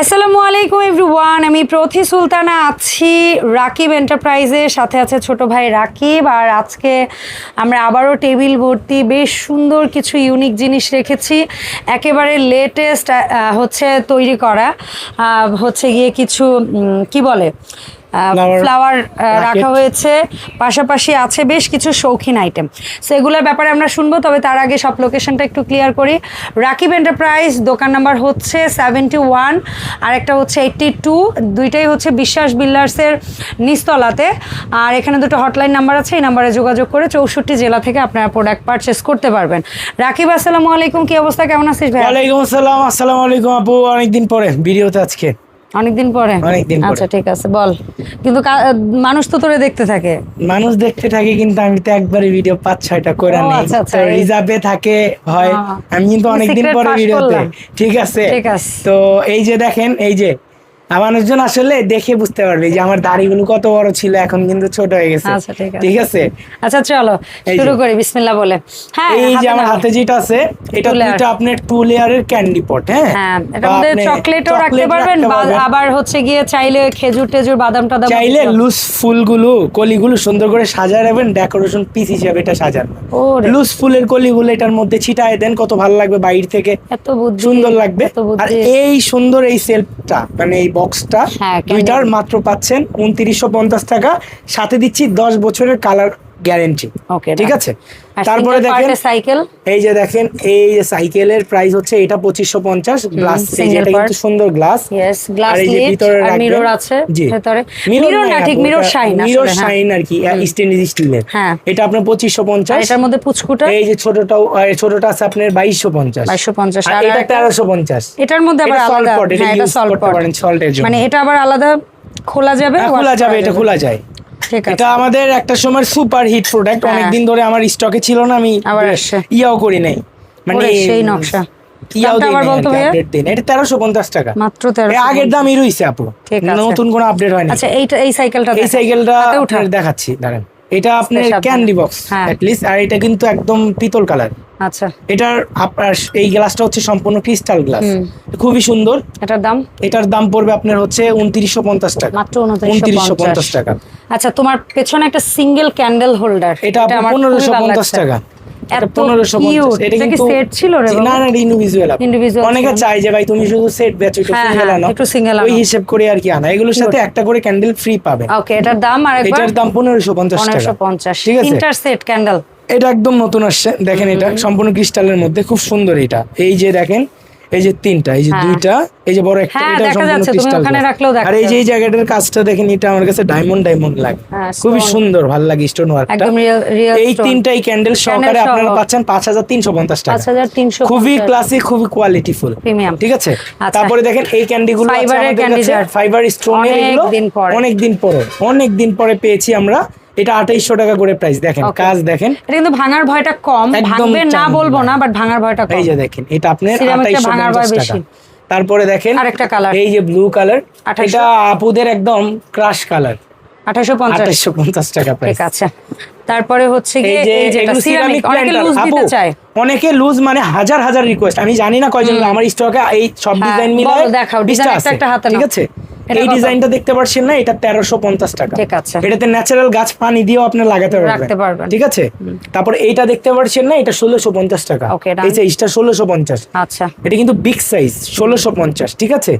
আসসালামু আলাইকুম এভরিওয়ান, আমি প্রথি সুলতানা আছি রাকিব এন্টারপ্রাইজের সাথে আছে ছোট ভাই রাকিব, আর আজকে আমরা আবারও টেবিল ভর্তি, বেশ সুন্দর কিছু ইউনিক জিনিস রেখেছি। একেবারে লেটেস্ট হচ্ছে তৈরি করা হচ্ছে গিয়ে কিছু কি বলে? ফ্লাওয়ার রাখা হয়েছে। পাশাপাশি আছে বেশ কিছু শৌখিন আইটেম সো এগুলোর ব্যাপারে আমরা শুনব তবে তার আগে সব লোকেশনটা একটু ক্লিয়ার করি। রাকিব এন্টারপ্রাইজ দোকান নাম্বার হচ্ছে সেভেন্টি ওয়ান আর একটা হচ্ছে এইট্টি টু দুইটাই হচ্ছে বিশ্বাস বিল্ডার্সের নিচতলাতে। আর এখানে দুটো হটলাইন নাম্বার আছে এই নাম্বারে যোগাযোগ করে চৌষট্টি জেলা থেকে আপনারা প্রোডাক্ট পারচেস করতে পারবেন। রাকিব আসসালামু আলাইকুম কি অবস্থা? কেমন আছিস ভাই ওয়ালাইকুম আসসালাম আসসালামু আলাইকুম আপু অনেকদিন পরে ভিডিওতে আজকে। অনেকদিন পরে? অনেকদিন আচ্ছা ঠিক আছে বল। কিন্তু মানুষ তো তোরে দেখতে থাকে। মানুষ দেখতে থাকে কিন্তু আমি তো একবারই ভিডিও পাঁচ ছয়টা করে নেই। আচ্ছা, আচ্ছা, রিজার্ভে থাকে হয়। হ্যাঁ। আমি কিন্তু অনেকদিন পরে ভিডিওতে ঠিক আছে? ঠিক আছে। তো এই যে দেখেন এই যে মানুষজন আসলে দেখে বুঝতে পারবে যে আমার দাড়িগুলো কত বড় ছিল এখন কিন্তু ছোট হয়ে গেছে। আচ্ছা, ঠিক আছে। আচ্ছা চলো শুরু করি বিসমিল্লাহ বলে। হ্যাঁ এই যে আমার হাতে যেটা আছে এটা। দুইটা আপনার টু লেয়ারের ক্যান্ডি পট হ্যাঁ? হ্যাঁ এটার মধ্যে চকলেটও রাখতে পারবেন। আবার হচ্ছে গিয়ে চাইলে খেজুর টেজুর বাদাম টাদাম চাইলে লুজ ফুলগুলো কলিগুলো সুন্দর করে সাজায় রাখবেন ডেকোরেশন পিস হিসেবে এটা সাজান। লুজ ফুলের কলিগুলো এটার মধ্যে ছিটায় দেন কত ভালো লাগবে বাইরে থেকে। এত সুন্দর লাগবে। আর এই সুন্দর এই সেলফটা মানে এই বক্সটা হ্যাঁ, দুইটার মাত্র পাচ্ছেন। উনত্রিশশো পঞ্চাশ টাকা। সাথে দিচ্ছি দশ বছরের কালার গ্যারেন্টি। Okay, ঠিক আছে? তারপরে দেখেন সাইকেল এই যে দেখেন এই যে সাইকেলের প্রাইস হচ্ছে এটা পঁচিশশো পঞ্চাশ গ্লাস এই যে এটা কিন্তু সুন্দর গ্লাস ইয়েস গ্লাস এই যে ভিতরে রাখবেন। মিরর আছে ভেতরে। মিরর না ঠিক মিরর শাইন মিরর হ্যাঁ। শাইন আর কি স্টেনলেস স্টিলের হ্যাঁ। এটা আপনার পঁচিশশো আর পঞ্চাশ এটার মধ্যে পুচকুটা? এই যে ছোটটাও ছোটটা আছে আপনার বাইশশো পঞ্চাশ। 2250 আর আর এটা একটা- তেরোশো পঞ্চাশ। এটার মধ্যে আবার আলাদা এটা হ্যাঁ সল্ট পারেন salt মানে এটা আবার আলাদা খোলা যাবে হ্যাঁ, খোলা যাবে এটা খোলা যায়। এটা আমাদের একটা সময় সুপার হিট প্রোডাক্ট অনেক অনেকদিন ধরে আমার স্টকে ছিল না আমি। ইয়াও করি নাই। মানে সেই নকশা। এটা তেরোশো পঞ্চাশ টাকা। মাত্র আগের দামই রইছে আপু। নতুন কোনো আপডেট হয়নি। আচ্ছা এইটা এই সাইকেলটা এই সাইকেলটা হাতে দেখাচ্ছি দাঁড়ান। এটা আপনার ক্যান্ডি বক্স হ্যাঁ। লিস্ট আর এটা কিন্তু একদম পিতল কালার আচ্ছা। এটার আপনার এই গ্লাসটা হচ্ছে সম্পূর্ণ ক্রিস্টাল গ্লাস খুবই সুন্দর। এটার দাম? এটার দাম পড়বে আপনার হচ্ছে উনত্রিশশো পঞ্চাশ টাকা। মাত্র উনত্রিশশো পঞ্চাশ। টাকা। আচ্ছা তোমার পেছনে একটা সিঙ্গেল ক্যান্ডেল হোল্ডার এটা পনেরোশো পঞ্চাশ টাকা। এত পনেরোশো এটা এটা কি কিন্তু ছিল রে না না ইন্ডিভিজুয়াল Individual অনেকে চাই যে ভাই তুমি শুধু সেট বেচো একটু সিঙ্গেল আনো। একটু single ওই আনো। করে আর কি আনা। এগুলোর সাথে একটা করে ক্যান্ডেল ফ্রি পাবে। ওকে এটার দাম আর একবার এটার দাম টাকা। ঠিক আছে? তিনটার সেট ক্যান্ডেল এটা একদম নতুন আসছে। দেখেন এটা সম্পূর্ণ ক্রিস্টালের মধ্যে। খুব সুন্দর এটা। এই যে দেখেন এই যে তিনটা এই যে হ্যাঁ। দুইটা এই যে বড় একটা হ্যাঁ, এটা দেখা সম্পূর্ণ যাচ্ছে, তুমি ক্রিস্টাল ওখানে রাখলেও দেখা আর এই যে এই জায়গাটার কাজটা দেখেন এটা আমার কাছে ডায়মন্ড ডায়মন্ড লাগে হ্যাঁ, খুবই সুন্দর ভালো লাগে স্টোন ওয়ার্কটা এই তিনটাই ক্যান্ডেল সহকারে আপনারা পাচ্ছেন পাঁচ হাজার তিনশো পঞ্চাশ টাকা। পাঁচ হাজার তিনশো খুবই ক্লাসিক খুবই কোয়ালিটিফুল। ঠিক আছে? আচ্ছা। তারপরে দেখেন এই ক্যান্ডি গুলো Fiber এর candy jar। ফাইবার স্টোনের অনেক এগুলো। অনেক দিন পরে অনেক দিন পরে পেয়েছি আমরা। এটা আঠাইশশো টাকা করে প্রাইস দেখেন কাজ দেখেন। এটা কিন্তু ভাঙার ভয়টা কম ভাঙবে না বলব না। বাট ভাঙার ভয়টা কম এই যে দেখেন এটা আপনার আঠাইশশো টাকা। তারপরে দেখেন আরেকটা colour। এই যে ব্লু কালার এটা আপুদের একদম ক্রাশ কালার আঠাশো পঞ্চাশ। টাকা প্রাইস ঠিক তারপরে হচ্ছে অনেকে লুজ মানে হাজার হাজার রিকোয়েস্ট আমি জানি না কয়জন আমার স্টকে এই সব হ্যাঁ, ডিজাইন মিলে দেখাও, একটা হাতে ঠিক আছে? এই ডিজাইনটা দেখতে পাচ্ছেন না এটা তেরোশো পঞ্চাশ টাকা। ঠিক আছে। এটাতে ন্যাচারাল গাছ পানি দিয়েও আপনি লাগাতে পারবেন। ঠিক আছে? তারপর এইটা দেখতে পাচ্ছেন না এটা ষোলোশো পঞ্চাশ টাকা। এই সাইজটা ষোলোশো পঞ্চাশ। আচ্ছা। এটা কিন্তু বিগ সাইজ ষোলোশো পঞ্চাশ ঠিক আছে?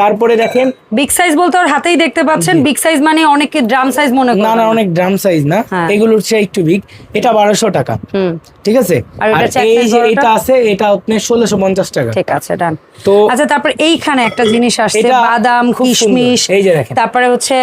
তারপরে দেখেন বিগ সাইজ বলতে ওর হাতেই দেখতে পাচ্ছেন। বিগ সাইজ মানে অনেকে ড্রাম সাইজ মনে না না অনেক ড্রাম সাইজ না। হ্যাঁ। এগুলোর চেয়ে একটু বিগ এটা বারোশো টাকা। ঠিক আছে? আর এই যে এটা আছে এটা আপনার ষোলোশো পঞ্চাশ টাকা। ঠিক আছে ডান তো আচ্ছা তারপর এইখানে একটা জিনিস আসছে বাদাম খুব। কিশমিশ এই যে দেখেন। তারপরে হচ্ছে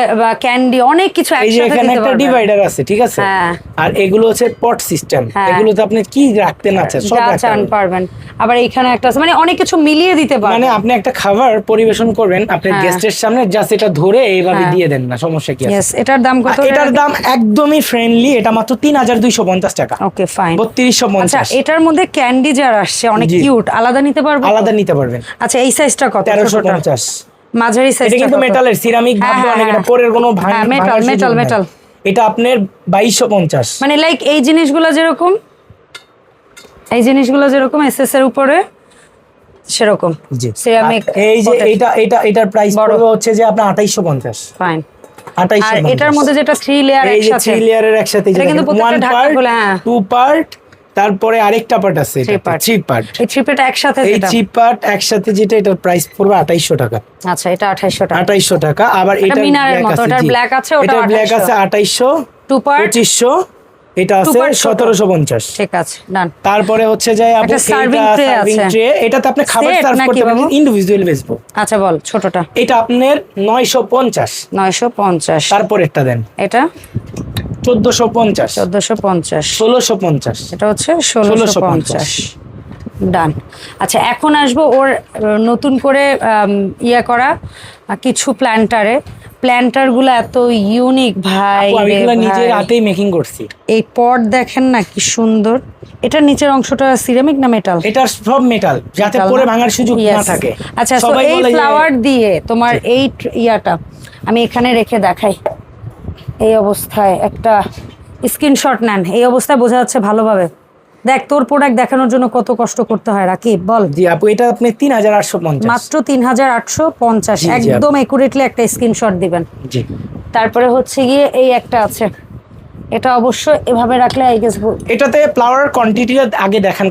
ক্যান্ডি অনেক কিছু একসাথে এখানে একটা ডিভাইডার আছে ঠিক আছে হ্যাঁ। আর এগুলো হচ্ছে পট সিস্টেম হ্যাঁ। এগুলোতে আপনি কি রাখতে না চান সব রাখতে পারবেন। আবার এইখানে একটা আছে মানে অনেক কিছু মিলিয়ে দিতে পারবেন মানে আপনি একটা খাবার পরিবেশন করবেন আপনার হ্যাঁ। গেস্টের সামনে জাস্ট এটা ধরে এইভাবে হ্যাঁ। দিয়ে দেন না সমস্যা কি আছে এটার দাম কত এটার দাম একদমই ফ্রেন্ডলি এটা মাত্র তিন হাজার দুইশো পঞ্চাশ টাকা ওকে ফাইন বত্রিশশো আচ্ছা পঞ্চাশ এটার মধ্যে ক্যান্ডি যার আসছে অনেক। কিউট আলাদা নিতে পারব আলাদা নিতে পারবেন আচ্ছা এই সাইজটা কত তেরোশো ছোটটা? পঞ্চাশ মাঝারি সাইজ এটা কিন্তু মেটালের সিরামিক ভাববে অনেক এটা হ্যাঁ। পরের কোনো ভাঙ- সুযোগ metal, নাই। metal। এটা আপনার বাইশশো পঞ্চাশ মানে লাইক এই জিনিসগুলো যেরকম এই জিনিসগুলো যেরকম এসএস এর উপরে সেরকম জি সিরামিক এই যে এটা এটা এটার প্রাইস পড়বে হচ্ছে যে আপনার আঠাইশো পঞ্চাশ ফাইন আঠাইশো আর এটার মধ্যে যেটা থ্রি লেয়ার এই একসাথে থ্রি লেয়ারের একসাথে এটা কিন্তু প্রত্যেকটা ঢাকনা খোলা, হ্যাঁ। টু পার্ট তারপরে আরেকটা পার্ট আছে part। পার্ট এই থ্রিপেটা একসাথে এই যেটা? পার্ট একসাথে যেটা এটার প্রাইস পড়বে আঠাইশো টাকা। আচ্ছা এটা আঠাইশশো টাকা। আঠাইশো টাকা। আবার এটা মিনারের মতো, ওটার black আছে, ওটা ব্ল্যাক আছে আঠাইশো টু পার্ট পঁচিশশো। এটা আছে। সতেরোশো পঞ্চাশ। ঠিক আছে তারপরে হচ্ছে যে। এটাতে আপনি খাবার সার্ভ করতে পারবেন ইন্ডিভিজুয়াল বেচবো আচ্ছা বল ছোটটা। এটা আপনার নয়শো পঞ্চাশ। নয়শো পঞ্চাশ। তারপর একটা দেন। এটা? চোদ্দশো পঞ্চাশ। চোদ্দশো পঞ্চাশ। ষোলোশো পঞ্চাশ। এটা হচ্ছে ষোলোশো পঞ্চাশ। ডান আচ্ছা এখন আসব ওর নতুন করে ইয়ে করা কিছু প্ল্যান্টারে প্ল্যান্টারগুলো এত ইউনিক ভাই নিজের হাতেই মেকিং করছি। এই পট দেখেন না কি সুন্দর। এটার নিচের অংশটা সিরামিক না মেটাল এটা সব মেটাল যাতে পরে ভাঙার সুযোগ না থাকে। আচ্ছা এই ফ্লাওয়ার দিয়ে তোমার এই ইয়াটা আমি এখানে রেখে দেখাই। এই অবস্থায় একটা স্ক্রিনশট নেন। এই অবস্থায় বোঝা যাচ্ছে ভালোভাবে। দেখ তোর প্রোডাক্ট দেখানোর জন্য কত কষ্ট করতে হয় রাকিব বল। জি আপু এটা আপনি তিন হাজার আটশো পঞ্চাশ। মাত্র তিন হাজার আটশো পঞ্চাশ। জি, জি, আপু। একদম একুরেটলি একটা স্ক্রিনশট দিবেন। জি। তারপরে হচ্ছে গিয়ে এই একটা আছে। এটা অবশ্য এভাবে রাখলে আই গেস এটাতে ফ্লাওয়ার কোয়ান্টিটিটা আগে দেখান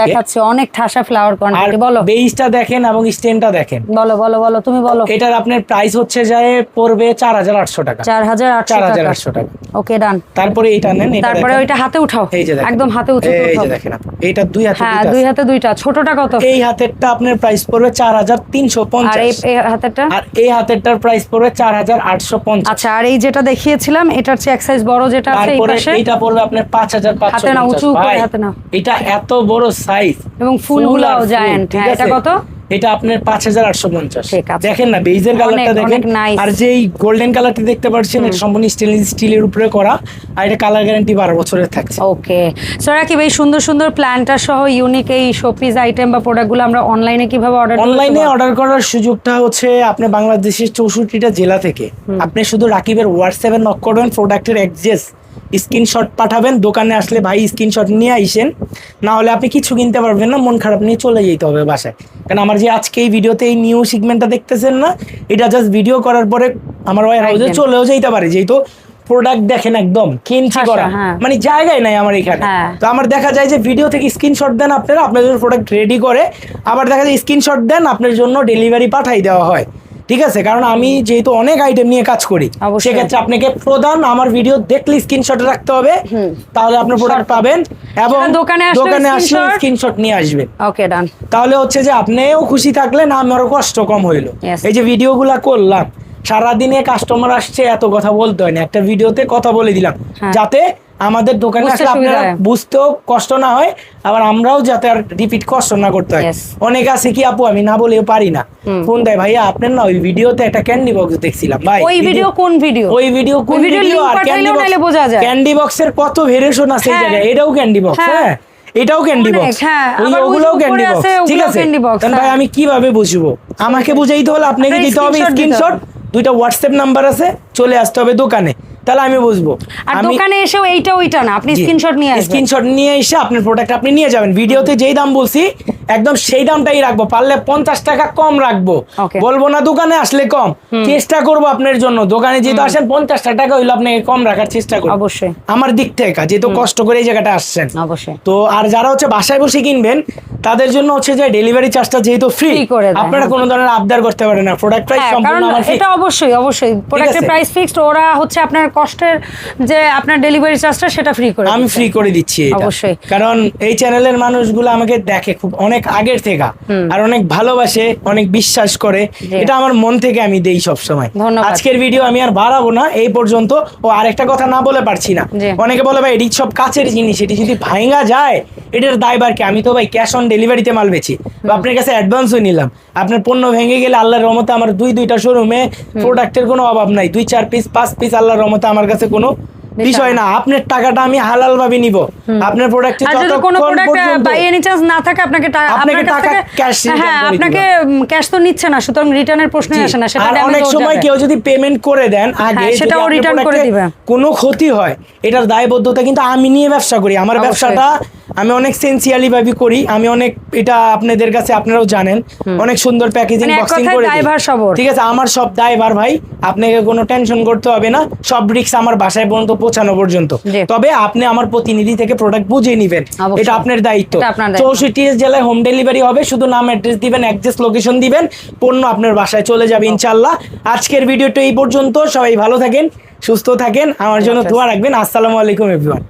দেখাচ্ছে। অনেক ঠাসা ফ্লাওয়ার কোয়ান্টিটি বলো। বেসটা দেখেন এবং স্টেনটা দেখেন। বলো বলো বলো তুমি বলো। এটার আপনার প্রাইস হচ্ছে যায় পড়বে চার হাজার আটশো টাকা। চার হাজার আটশো চার হাজার টাকা। ওকে ডান তারপরে এইটা নেন এটা তারপরে ওইটা হাতে উঠাও। এই যে একদম হাতে উঁচু এই উঠাও। যে দেখেন এইটা দুই হাতে হ্যাঁ দুই হাতে দুইটা। ছোটটা কত? এই হাতেরটা আপনার প্রাইস পড়বে চার হাজার তিনশো আর এই হাতেরটা? আর এই হাতেরটার প্রাইস পড়বে চার হাজার আটশো পঞ্চাশ। আচ্ছা আর এই যেটা দেখিয়েছিলাম এটার চেয়ে এক সাইজ বড় যেটা আছে এই পাশে। এইটা পড়বে আপনার পাঁচ হাজার পাঁচশো হাতে নাও, উঁচু করে হাতে নাও। এটা এত বড় সাইজ এবং ফুলগুলো জায়ান্ট হ্যাঁ এটা কত? এটা আপনার পাঁচ হাজার আটশো পঞ্চাশ। দেখেন না বেজের অনেক, কালারটা দেখেন। আর যে এই গোল্ডেন কালারটি দেখতে পাচ্ছেন এটা সম্পূর্ণ স্টেনলেস স্টিলের উপরে করা। আর এটা কালার গ্যারান্টি বারো বছরের থাকছে। ওকে। সো রাকিব এই সুন্দর সুন্দর প্ল্যান্টার সহ ইউনিক এই শোপিস আইটেম বা প্রোডাক্টগুলো আমরা অনলাইনে কীভাবে অর্ডার অনলাইনে অর্ডার করার সুযোগটা হচ্ছে আপনি বাংলাদেশের চৌষট্টিটা জেলা থেকে। আপনি শুধু রাকিবের হোয়াটসঅ্যাপে নক করবেন প্রোডাক্টের অ্যাড্রেস স্ক্রিনশট পাঠাবেন দোকানে আসলে ভাই স্ক্রিনশট নিয়ে আইসেন। না হলে আপনি কিছু কিনতে পারবেন না মন খারাপ নিয়ে চলে যেতে হবে বাসায়। কারণ আমার যে আজকে এই ভিডিওতে এই নিউ সিগমেন্টটা দেখতেছেন না এটা জাস্ট ভিডিও করার পরে আমার ওয়ার হাউসে চলেও যেতে পারে যেহেতু প্রোডাক্ট দেখেন একদম কিনছি করা। হ্যাঁ। মানে জায়গায় নাই আমার এখানে। হ্যাঁ। তো আমার দেখা যায় যে ভিডিও থেকে স্ক্রিনশট দেন আপনারা আপনাদের প্রোডাক্ট রেডি করে আবার দেখা যায় স্ক্রিনশট দেন আপনার জন্য ডেলিভারি পাঠাই দেওয়া হয়। ঠিক আছে? কারণ আমি যেহেতু অনেক আইটেম নিয়ে কাজ করি সেক্ষেত্রে আপনাকে প্রধান আমার ভিডিও দেখলে স্ক্রিনশট রাখতে হবে। তাহলে আপনার প্রোডাক্ট পাবেন এবং দোকানে আসলে দোকানে আসলে স্ক্রিনশট নিয়ে আসবেন ওকে ডান তাহলে হচ্ছে যে আপনিও খুশি থাকলেন আমারও কষ্ট কম হইল। এই যে ভিডিওগুলা করলাম সারাদিনে কাস্টমার আসছে এত কথা বলতে হয় না। একটা ভিডিওতে কথা বলে দিলাম হ্যাঁ। যাতে আমাদের দোকানে আসলে আপনারা বুঝতেও কষ্ট না হয় আবার আমরাও যাতে আর রিপিট কষ্ট না করতে হয়. অনেক আছে কি আপু আমি না বলেও পারি না। ফোন দেয় ভাইয়া আপনার না ওই ভিডিওতে একটা ক্যান্ডি বক্স দেখছিলাম ভাই ওই ভিডিও কোন ভিডিও ওই ভিডিও কোন ভিডিও আর ক্যান্ডি নাইলে বোঝা যায়। ক্যান্ডি বক্সের কত ভেরিয়েশন আছে এই হ্যাঁ। জায়গায়? এটাও ক্যান্ডি বক্স হ্যাঁ। এটাও ক্যান্ডি বক্স হ্যাঁ। ওগুলোও ক্যান্ডি বক্স ঠিক আছে? ভাই হ্যাঁ। আমি কীভাবে বুঝব? আমাকে বুঝাইতে হলে আপনাকে দিতে হবে স্ক্রিনশট দুইটা হোয়াটসঅ্যাপ নাম্বার আছে চলে আসতে হবে দোকানে। তাহলে আমি বুঝব। আর দোকানে এসেও এইটা ওইটা না আপনি স্ক্রিনশট নিয়ে স্ক্রিনশট নিয়ে এসে আপনার প্রোডাক্ট আপনি নিয়ে যাবেন। ভিডিওতে যেই দাম বলছি একদম সেই দামটাই রাখব। পারলে পঞ্চাশ টাকা কম রাখব। বলব না দোকানে আসলে কম। চেষ্টা করব আপনার জন্য। দোকানে যেহেতু আসেন পঞ্চাশ টাকা হইল আপনাকে কম রাখার চেষ্টা করব। অবশ্যই। আমার দিক থেকে যেহেতু কষ্ট করে এই জায়গাটা আসছেন। অবশ্যই। তো আর যারা হচ্ছে বাসায় বসে কিনবেন তাদের জন্য হচ্ছে যে ডেলিভারি চার্জটা যেহেতু ফ্রি করে আপনারা। কোনো ধরনের আবদার করতে পারেন না। প্রোডাক্ট প্রাইস হ্যাঁ সম্পূর্ণ আমার fixed। এটা অবশ্যই অবশ্যই। প্রোডাক্টের? প্রাইস ফিক্সড ওরা হচ্ছে আপনার কষ্টের যে আপনার ডেলিভারি চার্জটা সেটা ফ্রি করে আমি ফ্রি করে দিচ্ছি এটা। অবশ্যই। কারণ এই চ্যানেলের মানুষগুলো আমাকে দেখে খুব অনেক আগের থেকে। আর অনেক ভালোবাসে অনেক বিশ্বাস করে। এটা আমার মন থেকে আমি দেই সব সময় আজকের ভিডিও আমি আর বাড়াবো না এই পর্যন্ত। ও আরেকটা কথা না বলে পারছি না। অনেকে বলে ভাই এটি সব কাছের জিনিস এটি যদি ভাঙা যায় এটার দায়বার কি? আমি তো ভাই ক্যাশ অন ডেলিভারিতে মাল বেছি বা আপনার কাছে অ্যাডভান্সও নিলাম। আপনার পণ্য ভেঙে গেলে আল্লাহর রহমতে আমার দুই দুইটা শোরুমে প্রোডাক্টের কোনো অভাব নাই। দুই চার পিস পাঁচ পিস আল্লাহর রহমতে আমার কাছে কোনো বিষয় না আপনার টাকাটা আমি হালাল ভাবে নিব আপনার প্রোডাক্টে যদি কোনো প্রোডাক্ট বাই এনি চান্স না থাকে আপনাকে আপনাকে টাকা return হ্যাঁ আপনাকে ক্যাশ তো নিচ্ছে না সুতরাং রিটার্নের প্রশ্নই আসে না সেটা অনেক সময় কেউ যদি পেমেন্ট করে দেন আগে হ্যাঁ, যদি সেটাও return করে দিবে। কোনো ক্ষতি হয় এটার দায়বদ্ধতা কিন্তু আমি নিয়ে ব্যবসা করি। আমার ব্যবসাটা আমি অনেক সেন্সিয়ালি ভাবে করি। আমি অনেক এটা আপনাদের কাছে আপনারাও জানেন। অনেক সুন্দর প্যাকেজিং মানে বক্সিং করে ঠিক আছে আমার সব দায়ভার ভাই আপনাকে কোনো টেনশন করতে হবে না। সব রিক্স আমার বাসায় পর্যন্ত পৌঁছানো পর্যন্ত। তবে আপনি আমার প্রতিনিধি থেকে প্রোডাক্ট বুঝে নেবেন। এটা আপনার দায়িত্ব। চৌষট্টি জেলায় হোম ডেলিভারি হবে শুধু নাম অ্যাড্রেস দিবেন অ্যাড্রেস লোকেশন দিবেন পণ্য আপনার বাসায় চলে যাবে ইনশাল্লাহ আজকের ভিডিওটা এই পর্যন্ত। সবাই ভালো থাকেন সুস্থ থাকেন। আমার জন্য ধোয়া দোয়া রাখবেন। আসসালামু আলাইকুম এভরিওয়ান